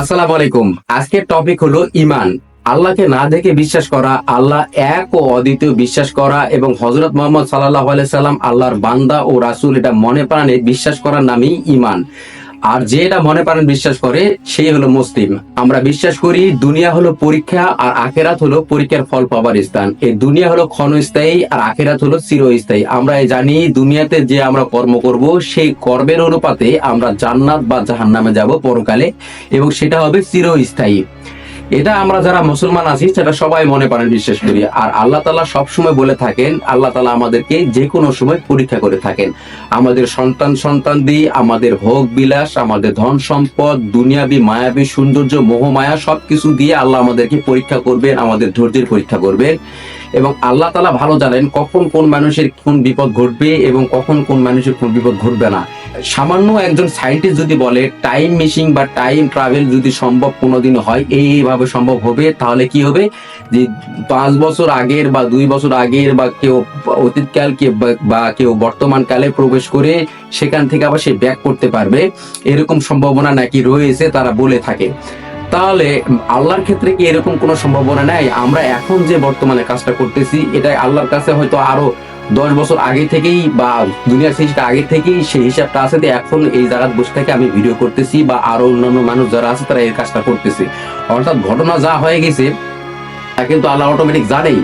আসসালামু আলাইকুম। আজকের টপিক হলো ইমান আল্লাহকে না দেখে বিশ্বাস করা, আল্লাহ এক ও অদ্বিতীয় বিশ্বাস করা এবং হজরত মোহাম্মদ সাল্লাহ আল্লাহর বান্দা ও রাসুল এটা মনে প্রাণে বিশ্বাস করার নামই ইমান আর যে এটা মনে পারেন বিশ্বাস করে, সেই হলো মুসলিম। আমরা বিশ্বাস করি দুনিয়া হলো পরীক্ষা আর আখেরাত হলো পরীক্ষার ফল পাবার স্থান। এই দুনিয়া হলো ক্ষণস্থায়ী আর আখেরাত হলো চিরস্থায়ী। আমরা জানি দুনিয়াতে যে আমরা কর্ম করব, সেই কর্মের অনুপাতে আমরা জান্নাত বা জাহান্নামে যাব পরকালে এবং সেটা হবে চিরস্থায়ী। এটা আমরা যারা মুসলমান আছি, সেটা সবাই মনে করেন, বিশ্বাস করি। আর আল্লাহ তালা সবসময় বলে থাকেন, আল্লাহ তালা আমাদেরকে যে কোনো সময় পরীক্ষা করে থাকেন। আমাদের সন্তান সন্তান দিয়ে আমাদের ভোগ বিলাস, আমাদের ধন সম্পদ, দুনিয়াবি, মায়াবী, সৌন্দর্য মোহমায়া সবকিছু দিয়ে আল্লাহ আমাদেরকে পরীক্ষা করবেন, আমাদের ধৈর্যের পরীক্ষা করবেন। এবং আল্লাহ তালা ভালো জানেন কখন কোন মানুষের কোন বিপদ ঘটবে এবং কখন কোন মানুষের কোন বিপদ ঘটবে না। সামান্য একজন সায়েন্টিস্ট যদি বলে টাইম মেশিন বা টাইম ট্রাভেল যদি সম্ভব কোনোদিন হয় এইভাবে সম্ভব হবে, তাহলে কি হবে? যে পাঁচ বছর আগের বা দুই বছর আগের বা কেউ অতীতকাল কে বা কেউ বর্তমান কালে প্রবেশ করে সেখান থেকে আবার সে ব্যাক করতে পারবে, এরকম সম্ভাবনা নাকি রয়েছে তারা বলে থাকে। তাহলে আল্লাহর ক্ষেত্রে কি এরকম কোনো সম্ভাবনা নাই? আমরা এখন যে বর্তমানে কাজটা করতেছি, এটা আল্লাহর কাছে হয়তো আরও দশ বছর আগে থেকেই বা দুনিয়ার সৃষ্টি আগে থেকেই সেই হিসাবটা আছে যে এখন এই জায়গায় বসে থেকে আমি ভিডিও করতেছি বা আরও অন্যান্য মানুষ যারা আছে তারা এই কাজটা করতেছে। অর্থাৎ ঘটনা যা হয়ে গেছে, তা কিন্তু আল্লাহ অটোমেটিক জানেই।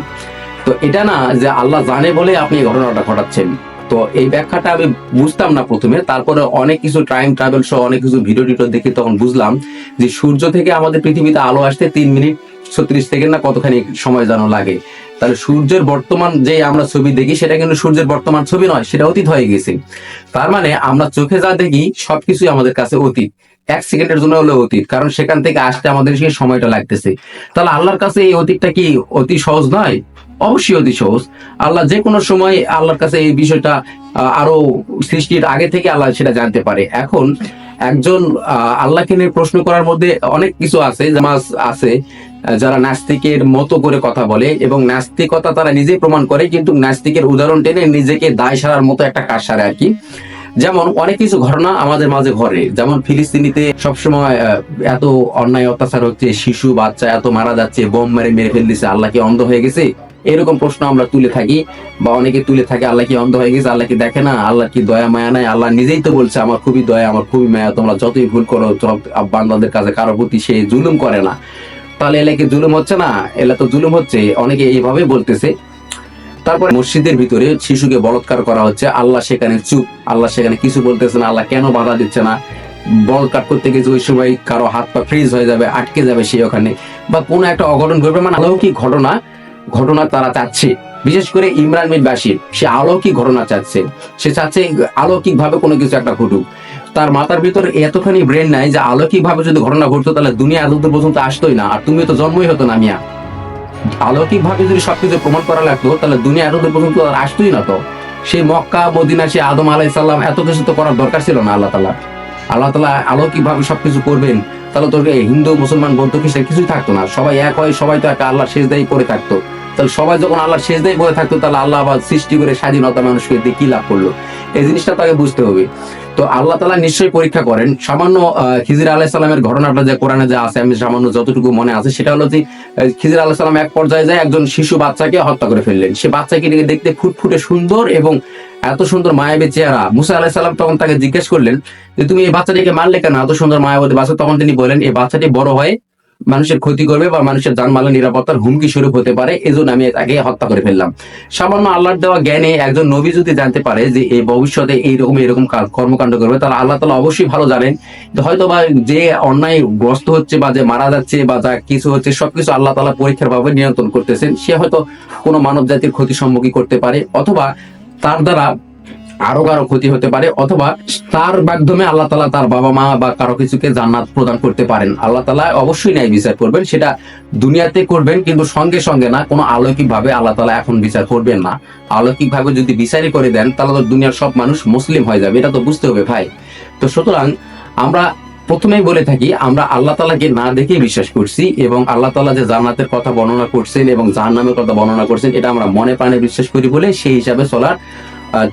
তো এটা না যে আল্লাহ জানে বলে আপনি এই ঘটনাটা ঘটাচ্ছেন। তো এই ব্যাখ্যাটা আমি বুঝতাম না প্রথমে, তারপরে অনেক কিছু টাইম ট্রাভেল সহ অনেক কিছু ভিডিও টিডিও দেখে তখন বুঝলাম যে সূর্য থেকে আমাদের পৃথিবীতে আলো আসতে তিন মিনিট ছত্রিশ সেকেন্ড না কতখানি সময় যেন লাগে। তাহলে সূর্যের বর্তমান যে আমরা ছবি দেখি, সেটা কিন্তু সূর্যের বর্তমান ছবি নয়, সেটা অতীত হয়ে গেছে। তার মানে আমরা চোখে যা দেখি, সবকিছুই আমাদের কাছে অতীত। এক সেকেন্ডের জন্য হলো অতীত, কারণ সেখান থেকে আসতে আমাদের সেই সময়টা লাগতেছে। তাহলে আল্লাহর কাছে এই অতীতটা কি অতি সহজ নয়? অবশ্যই অতি সহজ। আল্লাহ যে কোনো সময় আল্লাহর কাছে এই বিষয়টা আরও সৃষ্টির আগে থেকে আল্লাহ সেটা জানতে পারে। এখন একজন আল্লাহকে নিয়ে প্রশ্ন করার মধ্যে অনেক কিছু আছে যেমন আছে। যারা নাস্তিকের মতো করে কথা বলে এবং নাস্তিকতা তারা নিজেই প্রমাণ করে, কিন্তু নাস্তিকের উদাহরণ টেনে নিজেকে দায় সারার মতো একটা কাজ সারে আর কি। যেমন অনেক কিছু ঘটনা আমাদের মাঝে ঘটে। যেমন ফিলিস্তিনিতে সবসময় এত অন্যায়, অত্যাচার হচ্ছে, শিশু, বাচ্চা এত মারা যাচ্ছে, বোম মেরে মেরে ফেল আল্লাহ কি অন্ধ হয়ে গেছে। এরকম প্রশ্ন আমরা তুলে থাকি বা অনেকে তুলে থাকে, আল্লাহ কি অন্ধ হয়ে গেছে, আল্লাহ কি দেখে না, আল্লাহ কি দয়া, মায়া নাই? আল্লাহ নিজেই তো বলছে, আমার খুবই দয়া, আমার খুবই মায়া, তোমরা যতই ভুল করো বান্দাদের কাছে কারও প্রতি সে জুলুম করে না। তাহলে এলা কি জুলুম হচ্ছে না? এলা তো জুলুম হচ্ছে, অনেকে এইভাবে বলতেছে। তারপরে মসজিদের ভিতরে শিশুকে বলৎকার করা হচ্ছে, আল্লাহ সেখানে চুপ, আল্লাহ সেখানে কিছু বলতেছে না, আল্লাহ কেন বাধা দিচ্ছে না? বলৎকার করতে গেছে ওই সময় কারও হাত পা ফ্রিজ হয়ে যাবে, আটকে যাবে সে ওখানে। বা কোনো একটা অঘটন ঘটবে মানে অলৌকিক ঘটনা ঘটনা তারা চাচ্ছে। বিশেষ করে ইমরান বিন বাসির সে অলৌকিক ঘটনা চাচ্ছে। সে চাচ্ছে অলৌকিক ভাবে কোনো কিছু একটা ঘটুক। তার মাথার ভিতর এতখানি ব্রেন নাই যে অলৌকিক ভাবে যদি ঘটনা ঘটতো তাহলে দুনিয়া এতদূর পর্যন্ত আসতোই না, আর তুমি তো জন্মই হতো না মিয়া। অলৌকিক ভাবে যদি সবকিছু প্রমাণ করা লাগতো, তাহলে দুনিয়া এতদূর পর্যন্ত আর আসতোই না তো। সেই মক্কা, মদিনা সে আদম আলাই সাল্লাম এত কিছু তো করার দরকার ছিল না আল্লাহ তালা আল্লাহ তালা অলৌকিক ভাবে সবকিছু করবেন, তাহলে তোর হিন্দু, মুসলমান, বৌদ্ধ, খ্রিস্টান কিছুই থাকতো না। সবাই এক হয়, সবাই তো একটা আল্লাহ শেষ দায়ী করে থাকতো। তাহলে সবাই যখন আল্লাহ শেষ দায়ী করে থাকতো, তাহলে আল্লাহ আবার সৃষ্টি করে স্বাধীনতা মানুষকে দিয়ে কি লাভ করল? এই জিনিসটা তাকে বুঝতে হবে। তো আল্লাহ তালা নিশ্চয়ই পরীক্ষা করেন। সামান্য খিজির আলাহ সালামের ঘটনাটা যে কোরআনে যে আছে, আমি সামান্য যতটুকু মনে আছে, সেটা হলো যে খিজির আলাহ সালাম এক পর্যায়ে যায়, একজন শিশু বাচ্চাকে হত্যা করে ফেললেন। সে বাচ্চাকে নিয়ে দেখতে ফুটফুটে সুন্দর এবং এত সুন্দর মায়াবী চেহারা। মুসা আলাহ সাল্লাম তখন তাকে জিজ্ঞেস করলেন যে, তুমি এই বাচ্চাটিকে মারলে কেন? এত সুন্দর মায়াবতী বাচ্চা? তখন তিনি বলেন এই বাচ্চাটি বড় হয়ে মানুষের ক্ষতি করবে বা মানুষের জানমালের নিরাপত্তার হুমকি স্বরূপ হতে পারে, এজন্য আমি তাকে হত্যা করে ফেললাম। সামান্য আল্লাহর দেওয়া জ্ঞানে একজন নবী যদি জানতে পারে যে এই ভবিষ্যতে এইরকম এরকম কর্মকাণ্ড করবে, তাহলে আল্লাহ তালা অবশ্যই ভালো জানেন। হয়তো বা যে অন্যায় গ্রস্ত হচ্ছে বা যে মারা যাচ্ছে বা যা কিছু হচ্ছে, সবকিছু আল্লাহ তালা পরীক্ষার ভাবে নিয়ন্ত্রণ করতেছেন। সে হয়তো কোনো মানব জাতির ক্ষতি সম্মুখীন করতে পারে, অথবা তার দ্বারা আরও কারও ক্ষতি হতে পারে, অথবা তার মাধ্যমে আল্লাহ তালা তার বাবা মা বা কারও কিছুকে জান্নাত প্রদান করতে পারেন। আল্লাহ তালা অবশ্যই ন্যায় বিচার করবেন, সেটা দুনিয়াতে করবেন, কিন্তু সঙ্গে সঙ্গে না, কোনো অলৌকিক ভাবে আল্লাহ তালা এখন বিচার করবেন না। অলৌকিক ভাবে যদি বিচারই করে দেন, তাহলে তো দুনিয়ার সব মানুষ মুসলিম হয়ে যাবে, এটা তো বুঝতে হবে ভাই। তো সুতরাং আমরা প্রথমেই বলে থাকি, আমরা আল্লাহ তালাকে না দেখে বিশ্বাস করছি, এবং আল্লাহ তালা যে জান্নাতের কথা বর্ণনা করছেন এবং জাহান্নামের কথা বর্ণনা করছেন, এটা আমরা মনে প্রাণে বিশ্বাস করি বলে সেই হিসাবে চলার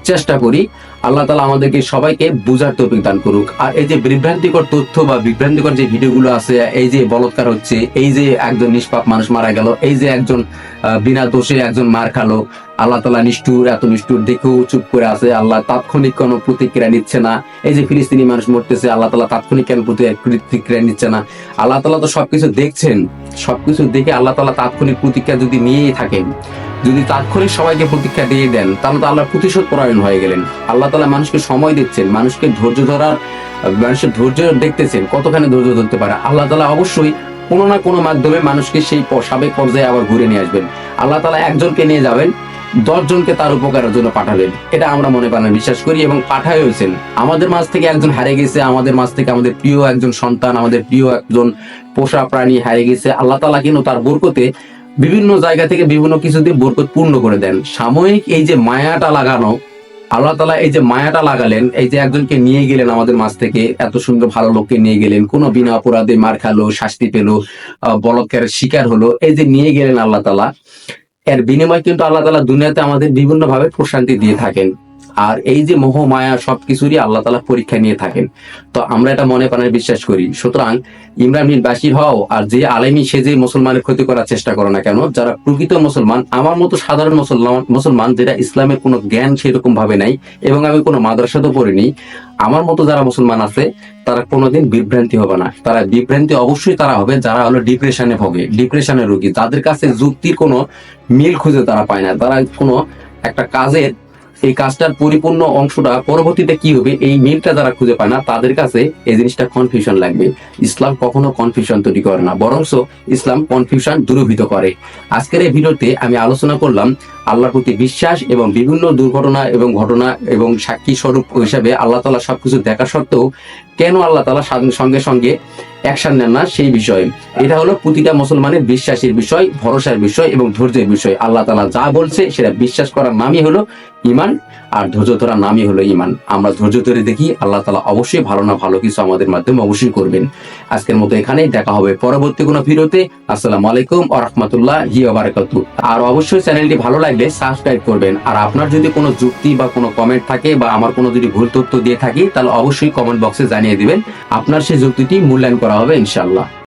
চেষ্টা করি। আল্লাহ তালা আমাদেরকে সবাইকে বুঝার তৌফিক দান করুক। আর এই যে বিভ্রান্তিকর তথ্য বা বিভ্রান্তিকর যে ভিডিওগুলো আছে, এই যে বলৎকার হচ্ছে, এই যে একজন নিষ্পাপ মানুষ মারা গেল, এই যে একজন বিনা দোষে একজন মার খালো, আল্লাহ তালা নিষ্ঠুর, এত নিষ্ঠুর, দেখেও চুপ করে আছে, আল্লাহ তাৎক্ষণিক কোনো প্রতিক্রিয়া নিচ্ছে না। এই যে ফিলিস্তিনি মানুষ মরতেছে, আল্লাহ তালা তাৎক্ষণিক কেন প্রতি- প্রতিক্রিয়া নিচ্ছে না? আল্লাহ তালা তো সবকিছু দেখছেন। সবকিছু দেখে আল্লাহ তালা তাৎক্ষণিক প্রতিক্রিয়া যদি নিয়েই থাকেন যদি তাৎক্ষণিক সবাইকে প্রতিক্রিয়া দিয়ে দেন, তাহলে তো আল্লাহ প্রতিশোধ পরায়ণ হয়ে গেলেন। আল্লাহ তালা মানুষকে সময় দিচ্ছেন, মানুষকে ধৈর্য ধরার, মানুষের ধৈর্য দেখতেছেন, কতখানি ধৈর্য ধরতে পারে। আল্লাহ তালা অবশ্যই কোনো না কোনো মাধ্যমে মানুষকে সেই সাবেক পর্যায়ে আবার ঘুরে নিয়ে আসবেন। আল্লাহ তালা একজনকে নিয়ে যাবেন, দশজনকে তার উপকারের জন্য পাঠাবেন এটা আমরা মনে প্রাণে বিশ্বাস করি এবং পাঠাই হয়েছেন। আমাদের মাঝ থেকে একজন হারে গেছে, আমাদের মাঝ থেকে আমাদের প্রিয় একজন সন্তান, আমাদের প্রিয় একজন পোষা প্রাণী হারে গেছে। আল্লাহ তালা কিন্তু তার বরকতে বিভিন্ন জায়গা থেকে বিভিন্ন কিছু দিয়ে বরকত পূর্ণ করে দেন। সাময়িক এই যে মায়াটা লাগানো, আল্লাহ তালা এই যে মায়াটা লাগালেন, এই যে একজনকে নিয়ে গেলেন আমাদের মাছ থেকে, এত সুন্দর ভালো লোককে নিয়ে গেলেন, কোনো বিনা অপরাধে মার খালো, শাস্তি পেল বলকের শিকার হলো, এই যে নিয়ে গেলেন আল্লাহ তালা, এর বিনিময় কিন্তু আল্লাহ তালা দুনিয়াতে আমাদের বিভিন্নভাবে প্রশান্তি দিয়ে থাকেন। আর এই যে মোহ, মায়া সবকিছুরই আল্লাহ তালা পরীক্ষা নিয়ে থাকেন। তো আমরা এটা মনে প্রাণে বিশ্বাস করি। সুতরাং ইমরান বিন বাসির হও আর যে আলেমি সে যে মুসলমানের ক্ষতি করার চেষ্টা করো না কেন, যারা প্রকৃত মুসলমান, আমার মতো সাধারণ মুসলমান মুসলমান যেটা ইসলামের কোনো জ্ঞান সেরকম ভাবে নাই এবং আমি কোনো মাদ্রাসাতেও পড়িনি, আমার মতো যারা মুসলমান আছে, তারা কোনোদিন বিভ্রান্তি হবে না। তারা বিভ্রান্তি অবশ্যই তারা হবে, যারা হলো ডিপ্রেশনে ভোগে ডিপ্রেশনের রোগী। যাদের কাছে যুক্তির কোনো মিল খুঁজে তারা পায় না। তারা কোনো একটা কাজের এই কাজটার পরিপূর্ণ অংশটা পরবর্তীতে কি হবে, এই মিলটা যারা খুঁজে পায় না, তাদের কাছে এই জিনিসটা কনফিউশন লাগবে। ইসলাম কখনো কনফিউশন তৈরি করে না বরংস ইসলাম কনফিউশন দূরীভূত করে। আজকের এই ভিডিওতে আমি আলোচনা করলাম আল্লাহর প্রতি বিশ্বাস এবং বিভিন্ন দুর্ঘটনা এবং ঘটনা এবং সাক্ষী স্বরূপ হিসাবে আল্লাহ তালা সবকিছু দেখা সত্ত্বেও কেন আল্লাহ তালা সঙ্গে সঙ্গে অ্যাকশন নেন না সেই বিষয়। এটা হলো প্রতিটা মুসলমানের বিশ্বাসের বিষয়, ভরসার বিষয় এবং ধৈর্যের বিষয়। আল্লাহ তালা যা বলছে সেটা বিশ্বাস করার নামই হলো ইমান আর ধৈর্য ধরার নামই হলো ইমান আমরা ধৈর্য ধরে দেখি আল্লাহ তালা অবশ্যই ভালো না ভালো কিছু আমাদের মাধ্যমে অবশ্যই করবেন। আজকের মতো এখানেই দেখা হবে পরবর্তী কোনো ভিডিওতে। আসসালামু আলাইকুম আ রহমতুল্লাহ হি আর অবশ্যই চ্যানেলটি ভালো লাগলে সাবস্ক্রাইব করবেন। আর আপনার যদি কোনো যুক্তি বা কোনো কমেন্ট থাকে বা আমার কোনো যদি ভুল তথ্য দিয়ে থাকি, তাহলে অবশ্যই কমেন্ট বক্সে জানিয়ে দিবেন। আপনার সেই যুক্তিটি মূল্যায়ন করা হবে ইনশাল্লাহ